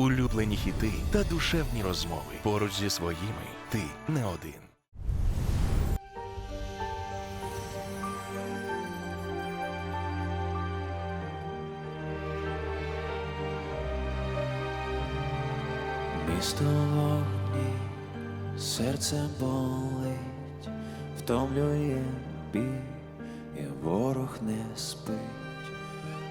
улюблені хіти та душевні розмови. Поруч зі своїми ти не один. Місто вогні, серце болить, втомлює бій, і ворог не спить.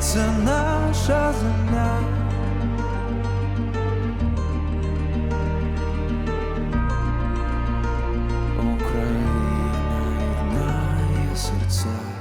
це наша земля. Україна єднає серця.